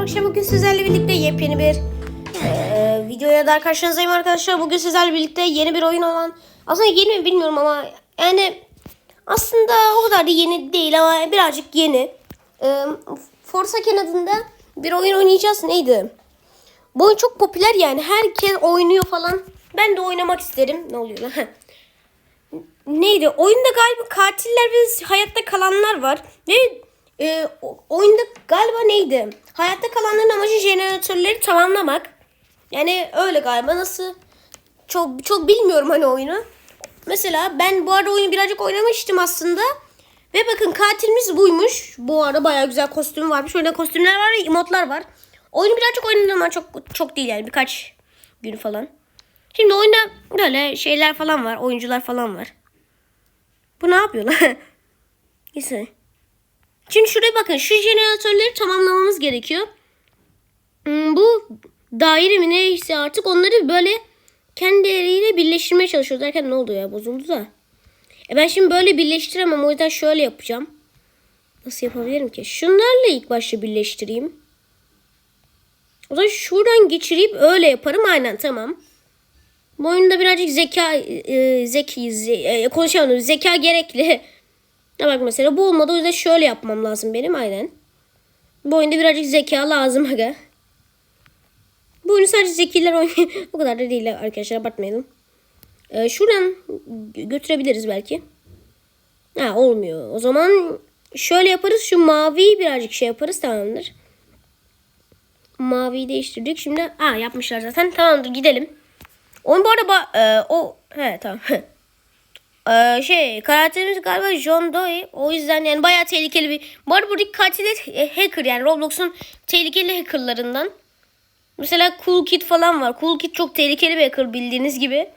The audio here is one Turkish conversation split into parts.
arkadaşlar bugün sizlerle birlikte yepyeni bir eee videoya da karşınızdayım arkadaşlar. Bugün sizlerle birlikte yeni bir oyun olan aslında yeni mi bilmiyorum ama yani aslında o kadar da yeni değil ama birazcık yeni. Eee Forsaken adında bir oyun oynayacağız. Neydi? Bu oyun çok popüler yani. Herkes oynuyor falan. Ben de oynamak isterim. Ne oluyor lan? Neydi? Oyunda galiba katiller ve hayatta kalanlar var. Ve e, oyunda galiba neydi? Hayatta kalanların amacı jeneratörleri tamamlamak. Yani öyle galiba. Nasıl? Çok çok bilmiyorum hani oyunu. Mesela ben bu arada oyunu birazcık oynamıştım aslında. Ve bakın katilimiz buymuş. Bu arada bayağı güzel kostüm varmış. Şöyle kostümler var ve emotlar var. Oyunu birazcık oynadım ama çok çok değil yani birkaç gün falan. Şimdi oyunda böyle şeyler falan var. Oyuncular falan var. Bu ne yapıyor lan? Neyse. Şimdi şuraya bakın. Şu jeneratörleri tamamlamamız gerekiyor. Hmm, Bu daire mi neyse artık onları böyle kendileriyle birleştirmeye çalışıyor. Derken ne oldu ya? Bozuldu da. E ben şimdi böyle birleştiremem. O yüzden şöyle yapacağım. Nasıl yapabilirim ki? Şunlarla ilk başta birleştireyim. O zaman şuradan geçireyim öyle yaparım. Aynen tamam. Bu oyunda birazcık zeka e, zeki ze- e, konuşamadım. Zeka gerekli. Ya bak mesela bu olmadı o yüzden şöyle yapmam lazım benim aynen. Bu oyunda birazcık zeka lazım aga. Bu oyunu sadece zekiler oynuyor. o kadar da değil arkadaşlar abartmayalım. Ee, şuradan gö- götürebiliriz belki. Ha olmuyor. O zaman şöyle yaparız. Şu maviyi birazcık şey yaparız tamamdır. Maviyi değiştirdik. Şimdi aa yapmışlar zaten. Tamamdır gidelim. Oyun bu arada e, o he tamam. Ee, şey karakterimiz galiba John Doe. O yüzden yani bayağı tehlikeli bir. Bu arada buradaki katiller e, hacker yani Roblox'un tehlikeli hackerlarından. Mesela Cool Kid falan var. Cool Kid çok tehlikeli bir hacker bildiğiniz gibi.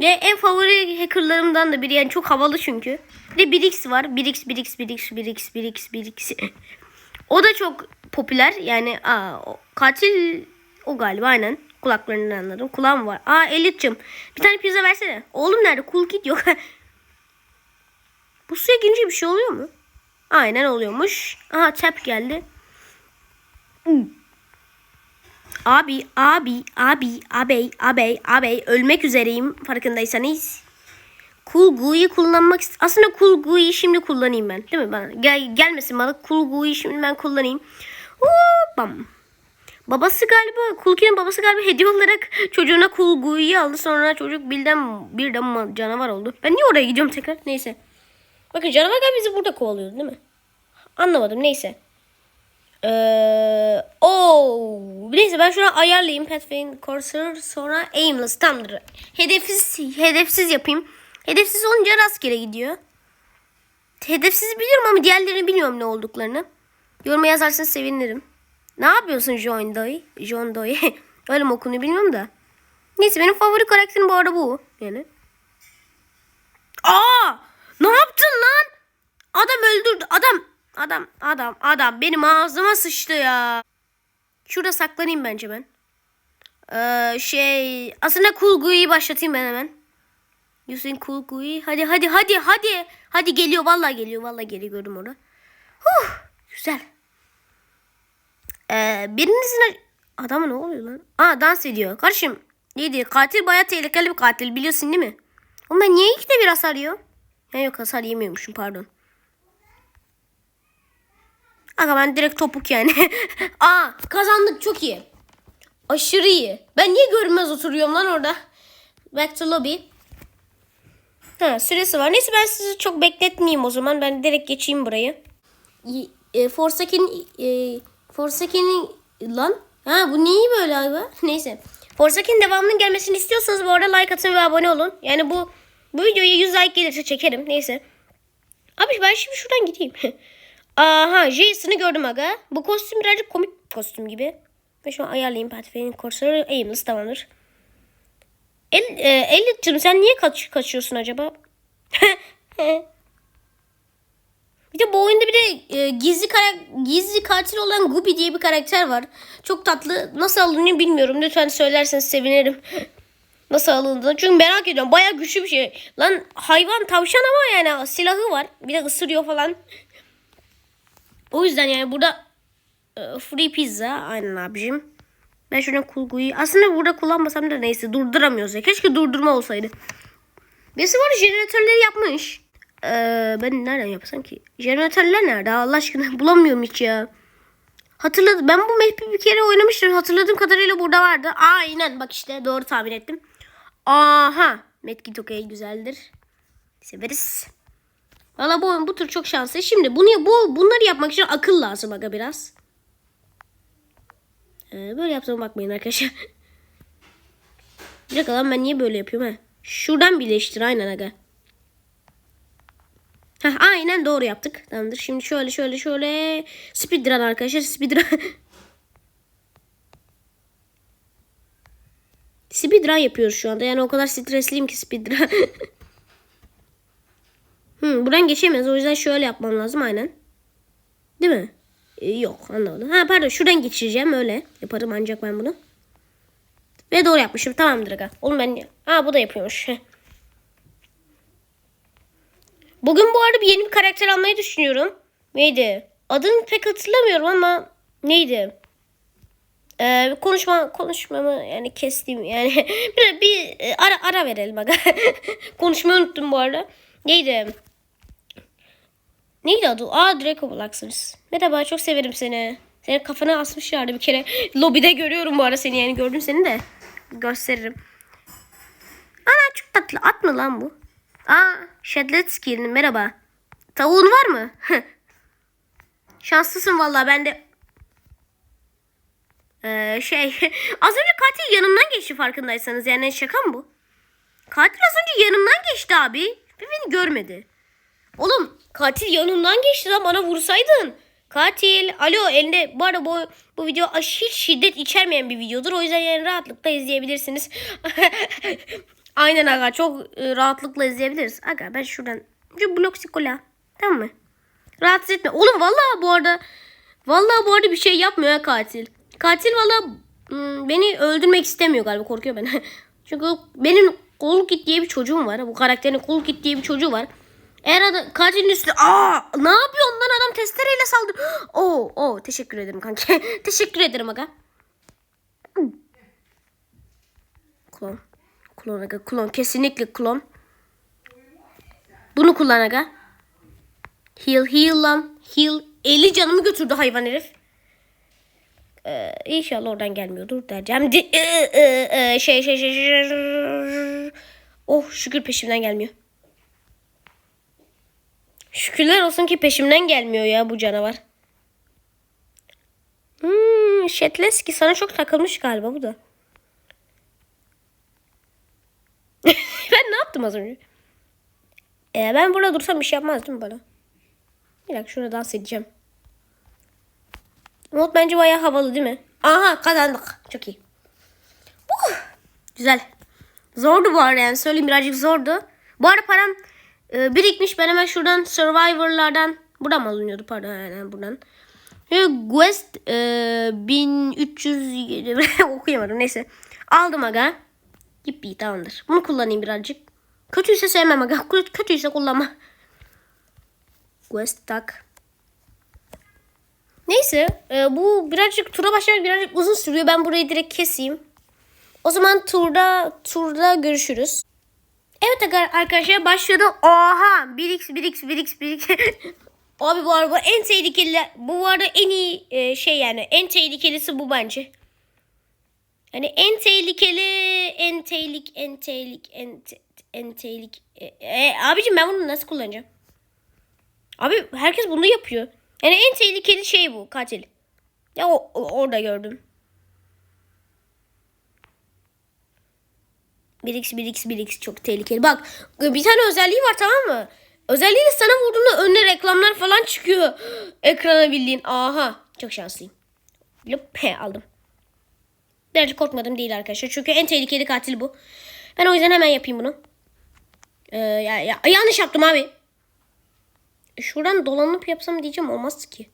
Ve en favori hackerlarımdan da biri yani çok havalı çünkü. Bir de Brix var. Brix, Brix, Brix, Brix, Brix, Brix. o da çok popüler. Yani aa, katil o galiba aynen. Kulaklarından anladım. Kulağım var. Aa Elit'cim bir tane pizza versene. Oğlum nerede? Cool Kid yok. Bu suya girince bir şey oluyor mu? Aynen oluyormuş. Aha tap geldi. Hmm. Abi, abi, abi, abey, abey, abey ölmek üzereyim farkındaysanız. Cool Goo'yu kullanmak Aslında Cool şimdi kullanayım ben. Değil mi bana? Gel, gelmesin bana. Cool şimdi ben kullanayım. Hop, bam. Babası galiba, Cool Kid'in babası galiba hediye olarak çocuğuna Goo'yu aldı. Sonra çocuk birden, birden canavar oldu. Ben niye oraya gidiyorum tekrar? Neyse. Bakın canavar galiba bizi burada kovalıyordu değil mi? Anlamadım neyse. Ee, oh. Neyse ben şuna ayarlayayım. Pathfinder Corsair sonra aimless tamamdır. Hedefsiz, hedefsiz yapayım. Hedefsiz olunca rastgele gidiyor. Hedefsiz biliyorum ama diğerlerini bilmiyorum ne olduklarını. Yoruma yazarsanız sevinirim. Ne yapıyorsun John Doe? John Doe. Öyle mi okunuyor bilmiyorum da. Neyse benim favori karakterim bu arada bu. Yani. Aa! Ne yaptın lan? Adam öldürdü. Adam adam adam adam benim ağzıma sıçtı ya. Şurada saklanayım bence ben. Ee, şey aslında Cool Gui'yi başlatayım ben hemen. Using Cool Gui. Hadi hadi hadi hadi. Hadi geliyor vallahi geliyor vallahi geliyor gördüm onu. Huh, güzel. Ee, birinizin adamı ne oluyor lan? Aa dans ediyor. Kardeşim neydi? Katil bayağı tehlikeli bir katil biliyorsun değil mi? Ama niye ilk de bir hasar yiyor? Ya yok hasar yemiyormuşum pardon. Aga ben direkt topuk yani. Aa kazandık çok iyi. Aşırı iyi. Ben niye görünmez oturuyorum lan orada? Back to lobby. Ha süresi var. Neyse ben sizi çok bekletmeyeyim o zaman. Ben direkt geçeyim burayı. E, Forsaken e, Forsaken'in lan ha bu neyi böyle abi? Neyse. Forsaken devamının gelmesini istiyorsanız bu arada like atın ve abone olun. Yani bu bu videoya 100 like gelirse çekerim. Neyse. Abi ben şimdi şuradan gideyim. Aha Jason'ı gördüm aga. Bu kostüm birazcık komik kostüm gibi. Ve şu an ayarlayayım Pathfinder Corsair Aimless tamamdır. El, e, Elliot'cığım sen niye kaç, kaçıyorsun acaba? bir de bu oyunda bir de e, gizli karak gizli katil olan Gubi diye bir karakter var. Çok tatlı. Nasıl alınıyor bilmiyorum. Lütfen söylerseniz sevinirim. Nasıl alındığını. Çünkü merak ediyorum. Bayağı güçlü bir şey. Lan hayvan tavşan ama yani silahı var. Bir de ısırıyor falan. O yüzden yani burada Ee, free pizza. Aynen abicim. Ben şuradan kulguyu... Aslında burada kullanmasam da neyse durduramıyoruz. Keşke durdurma olsaydı. Birisi var jeneratörleri yapmış. Ee, ben nereden yapsam ki? Jeneratörler nerede Allah aşkına? Bulamıyorum hiç ya. Hatırladım. Ben bu map'i bir kere oynamıştım. Hatırladığım kadarıyla burada vardı. Aynen bak işte doğru tahmin ettim. Aha. Medkit okey güzeldir. Severiz. Valla bu bu tür çok şanslı. Şimdi bunu bu bunları yapmak için akıl lazım aga biraz. Ee, böyle yaptığıma bakmayın arkadaşlar. Bir dakika lan ben niye böyle yapıyorum ha? Şuradan birleştir aynen aga. Heh, aynen doğru yaptık. Tamamdır. Şimdi şöyle şöyle şöyle speedrun arkadaşlar speedrun. speedrun yapıyoruz şu anda. Yani o kadar stresliyim ki speedrun. hmm, buradan geçemez. O yüzden şöyle yapmam lazım aynen. Değil mi? Ee, yok anlamadım. Ha pardon şuradan geçireceğim öyle. Yaparım ancak ben bunu. Ve doğru yapmışım. Tamamdır aga. Oğlum ben... Ha bu da yapıyormuş. Bugün bu arada bir yeni bir karakter almayı düşünüyorum. Neydi? Adını pek hatırlamıyorum ama neydi? Ee, konuşma konuşmamı yani kestim yani bir, bir e, ara ara verelim aga. Konuşmayı unuttum bu arada. Neydi? Neydi adı? Aa Draco Blacksmith. Merhaba çok severim seni. Senin kafana asmışlardı bir kere. Lobide görüyorum bu ara seni yani gördüm seni de. Gösteririm. Aa çok tatlı. At mı lan bu? Aa Shedletski'nin merhaba. Tavuğun var mı? Şanslısın vallahi ben de. Ee, şey az önce katil yanımdan geçti farkındaysanız yani şaka mı bu? Katil az önce yanımdan geçti abi ve beni görmedi. Oğlum katil yanımdan geçti lan bana vursaydın. Katil alo elinde bu arada bu, bu video hiç şiddet içermeyen bir videodur. O yüzden yani rahatlıkla izleyebilirsiniz. Aynen aga çok e, rahatlıkla izleyebiliriz. Aga ben şuradan şu blok sikola tamam mı? Rahatsız etme. Oğlum vallahi bu arada vallahi bu arada bir şey yapmıyor ha katil. Katil vallahi hmm, beni öldürmek istemiyor galiba korkuyor ben. Çünkü benim Kolkit diye bir çocuğum var. Bu karakterin Kolkit diye bir çocuğu var. Eğer adam, katilin üstüne aa ne yapıyorsun lan adam testereyle saldır. Oo oo teşekkür ederim kanka. teşekkür ederim aga. Klon. Klon aga klon kesinlikle klon. Bunu kullan aga. Heal heal lan. Heal. 50 canımı götürdü hayvan herif. Ee, inşallah oradan gelmiyordur diyeceğim. Di- ee, ee, ee, şey şey şey şey. Oh şükür peşimden gelmiyor. Şükürler olsun ki peşimden gelmiyor ya bu canavar. Hmm, Şetleski sana çok takılmış galiba bu da. ben ne yaptım az önce? Ee, ben burada dursam bir şey yapmaz değil mi bana? Bir dakika şurada dans edeceğim. Mod bence bayağı havalı değil mi? Aha kazandık. Çok iyi. Uh, güzel. Zordu bu arada yani söyleyeyim birazcık zordu. Bu arada param e, birikmiş. Ben hemen şuradan Survivor'lardan buradan mı alınıyordu pardon yani buradan. Quest e, 1300 okuyamadım neyse. Aldım aga. Yippi tamamdır. Bunu kullanayım birazcık. Kötüyse sevmem aga. Kötüyse kullanma. Quest tak. Neyse e, bu birazcık tura başlamak birazcık uzun sürüyor. Ben burayı direkt keseyim. O zaman turda turda görüşürüz. Evet arkadaşlar başladı. Oha 1x 1x 1x 1x. Abi bu arada en tehlikeli bu arada en iyi e, şey yani en tehlikelisi bu bence. Yani en tehlikeli en tehlik en tehlik en te- en tehlik e, e, abicim ben bunu nasıl kullanacağım? Abi herkes bunu yapıyor. Yani en tehlikeli şey bu katil. Ya o, o- orada gördüm. 1x 1x 1x çok tehlikeli. Bak bir tane özelliği var tamam mı? Özelliğiyle sana vurduğunda önüne reklamlar falan çıkıyor. Ekrana bildiğin. Aha çok şanslıyım. Lup he aldım. Birazcık korkmadım değil arkadaşlar. Çünkü en tehlikeli katil bu. Ben o yüzden hemen yapayım bunu. Ee, ya, ya, yanlış yaptım abi. Şuradan dolanıp yapsam diyeceğim olmaz ki.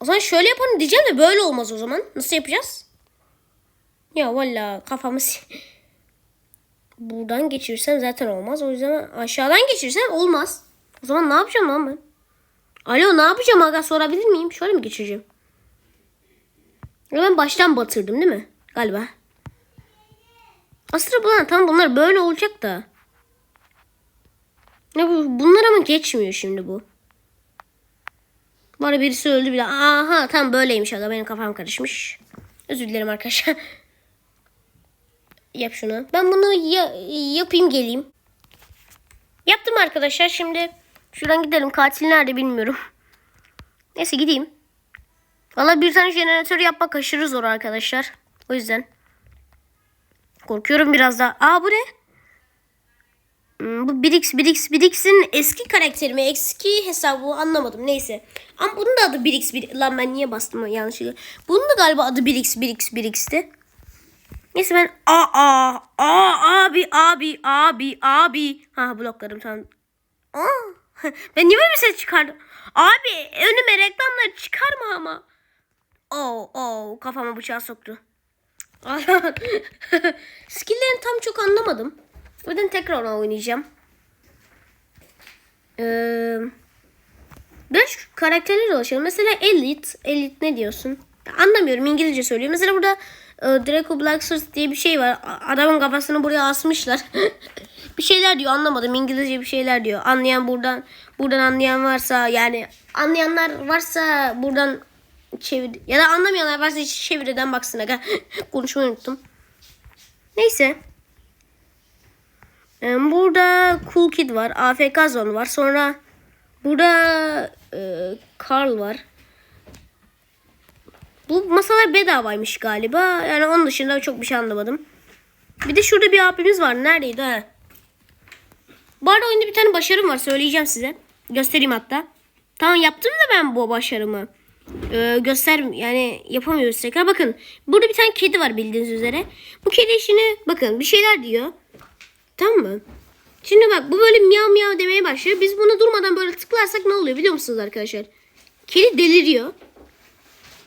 O zaman şöyle yapalım diyeceğim de böyle olmaz o zaman. Nasıl yapacağız? Ya valla kafamı si- Buradan geçirsem zaten olmaz. O yüzden aşağıdan geçirsem olmaz. O zaman ne yapacağım lan ben? Alo ne yapacağım aga sorabilir miyim? Şöyle mi geçeceğim? Ben baştan batırdım değil mi? Galiba. Aslında bunlar tam bunlar böyle olacak da. Ne bu? Bunlar ama geçmiyor şimdi bu. Arada birisi öldü bile. Aha tam böyleymiş aga benim kafam karışmış. Özür dilerim arkadaşlar. Yap şunu. Ben bunu ya- yapayım geleyim. Yaptım arkadaşlar. Şimdi şuradan gidelim. Katil nerede bilmiyorum. Neyse gideyim. Valla bir tane jeneratör yapmak aşırı zor arkadaşlar. O yüzden. Korkuyorum biraz daha. Aa bu ne? Hmm, bu Brix, Brix, Brix'in eski karakteri mi? Eski hesabı anlamadım. Neyse. Ama bunun da adı Brix, Brix. Lan ben niye bastım yanlışlıkla? Bunun da galiba adı Brix, Brix, Brix'ti. Neyse ben aa aa aa abi abi abi abi ha blokladım tamam. Aa, ben niye böyle bir ses çıkardım? Abi önüme reklamları çıkarma ama. Oo oo kafama bıçağı soktu. Skill'lerini tam çok anlamadım. O tekrar oynayacağım. Ee, ben şu dolaşıyorum. Mesela Elite. Elite ne diyorsun? Anlamıyorum İngilizce söylüyor. Mesela burada e, Draco Blacksmith diye bir şey var. Adamın kafasını buraya asmışlar. bir şeyler diyor anlamadım. İngilizce bir şeyler diyor. Anlayan buradan buradan anlayan varsa yani anlayanlar varsa buradan çevir ya da anlamayanlar varsa hiç çeviriden baksın aga. Konuşmayı unuttum. Neyse. Ee, Burada Cool Kid var. AFK Zone var. Sonra burada e, Carl var. Bu masalar bedavaymış galiba. Yani onun dışında çok bir şey anlamadım. Bir de şurada bir abimiz var. Neredeydi ha? Bu arada oyunda bir tane başarım var. Söyleyeceğim size. Göstereyim hatta. Tamam yaptım da ben bu başarımı. Ee, göster yani yapamıyoruz tekrar. Bakın burada bir tane kedi var bildiğiniz üzere. Bu kedi işini bakın bir şeyler diyor. Tamam mı? Şimdi bak bu böyle miyav miyav demeye başlıyor. Biz bunu durmadan böyle tıklarsak ne oluyor biliyor musunuz arkadaşlar? Kedi deliriyor.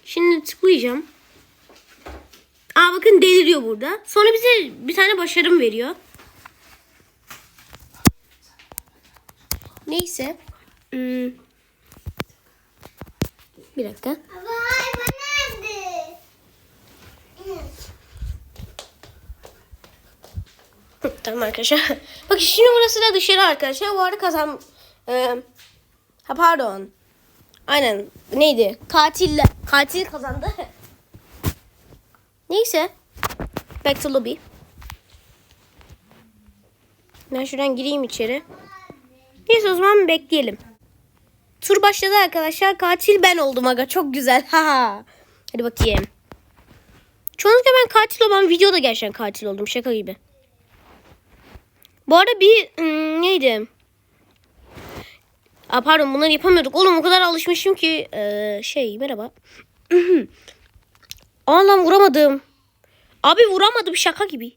Şimdi tıklayacağım. Aa bakın deliriyor burada. Sonra bize bir tane başarım veriyor. Neyse. Hmm. Bir dakika. Vay bu nerede? Tamam arkadaşlar. Bakın şimdi burası da dışarı arkadaşlar. Bu arada kazan... Ee, ha pardon. Aynen. Neydi? Katiller. Katil kazandı. Neyse. Back to lobby. Ben şuradan gireyim içeri. Neyse o zaman bekleyelim. Tur başladı arkadaşlar. Katil ben oldum aga. Çok güzel. Ha. Hadi bakayım. Çoğunlukla ben katil olan videoda gerçekten katil oldum. Şaka gibi. Bu arada bir hmm, neydi? Aa, pardon bunları yapamıyorduk. Oğlum o kadar alışmışım ki ee, şey merhaba. Aa vuramadım. Abi vuramadım şaka gibi.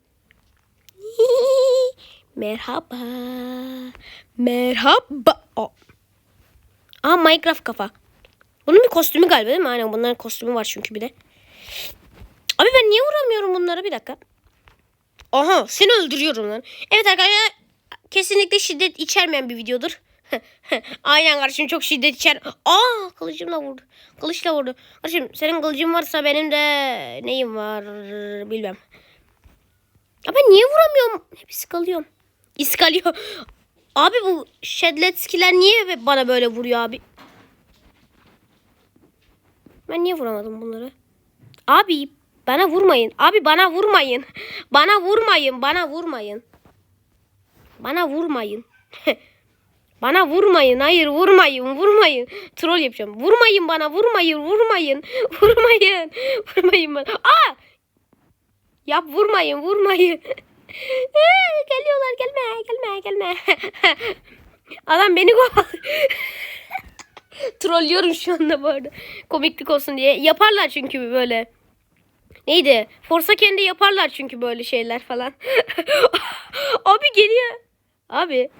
Merhaba. Merhaba. Aa. Aa Minecraft kafa. Bunun bir kostümü galiba değil mi? Aynen bunların kostümü var çünkü bir de. Abi ben niye vuramıyorum bunlara bir dakika. Aha seni öldürüyorum lan. Evet arkadaşlar kesinlikle şiddet içermeyen bir videodur. Aynen kardeşim çok şiddet içer. Aa kılıcımla vurdu. Kılıçla vurdu. Kardeşim senin kılıcın varsa benim de neyim var bilmem. Ben niye vuramıyorum? Hep iskalıyorum. İskalıyor. Abi bu şedletskiler niye bana böyle vuruyor abi? Ben niye vuramadım bunları? Abi bana vurmayın. Abi bana vurmayın. Bana vurmayın. Bana vurmayın. Bana vurmayın. bana vurmayın. Hayır vurmayın. Vurmayın. Troll yapacağım. Vurmayın bana. Vurmayın. Vurmayın. Vurmayın. Vurmayın bana. Aa! Yap vurmayın. Vurmayın. Geliyorlar. Gelme. Gelme. Gelme. Adam beni kovalıyor. Trollüyorum şu anda bu arada. Komiklik olsun diye. Yaparlar çünkü böyle. Neydi? Forsa kendi yaparlar çünkü böyle şeyler falan. Abi geliyor. Abi.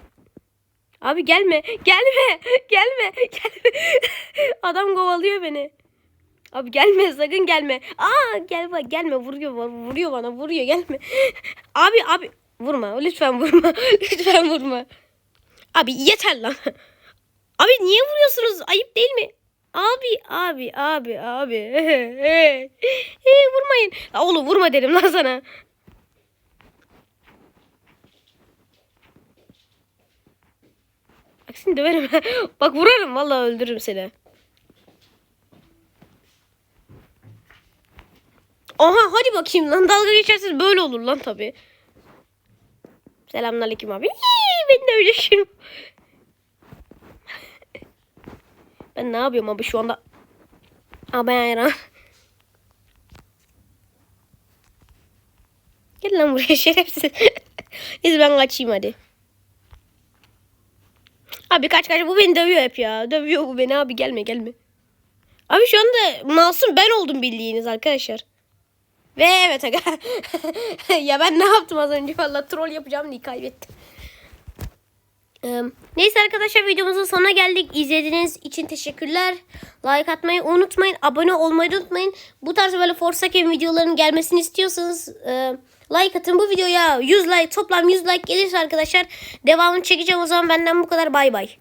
Abi gelme. Gelme. Gelme. Gelme. Adam kovalıyor beni. Abi gelme sakın gelme. Aa gel bak gelme vuruyor vuruyor bana vuruyor gelme. Abi abi vurma lütfen vurma. lütfen vurma. Abi yeter lan. Abi niye vuruyorsunuz? Ayıp değil mi? Abi abi abi abi. hey, vurmayın. Oğlum vurma dedim lan sana. Bak seni döverim. Bak vurarım vallahi öldürürüm seni. Aha hadi bakayım lan dalga geçersiniz böyle olur lan tabi. Selamünaleyküm abi. Hii, ben de öyle şimdi. Ben ne yapıyorum abi şu anda? Abi ayran. Gel lan buraya şerefsiz. Neyse ben kaçayım hadi. Abi kaç kaç bu beni dövüyor hep ya. Dövüyor bu beni abi gelme gelme. Abi şu anda masum ben oldum bildiğiniz arkadaşlar. Ve evet aga. ya ben ne yaptım az önce valla troll yapacağım diye kaybettim. Neyse arkadaşlar videomuzun sonuna geldik. İzlediğiniz için teşekkürler. Like atmayı unutmayın. Abone olmayı unutmayın. Bu tarz böyle Forza Game videolarının gelmesini istiyorsanız like atın. Bu videoya 100 like toplam 100 like gelirse arkadaşlar devamını çekeceğim. O zaman benden bu kadar bay bay.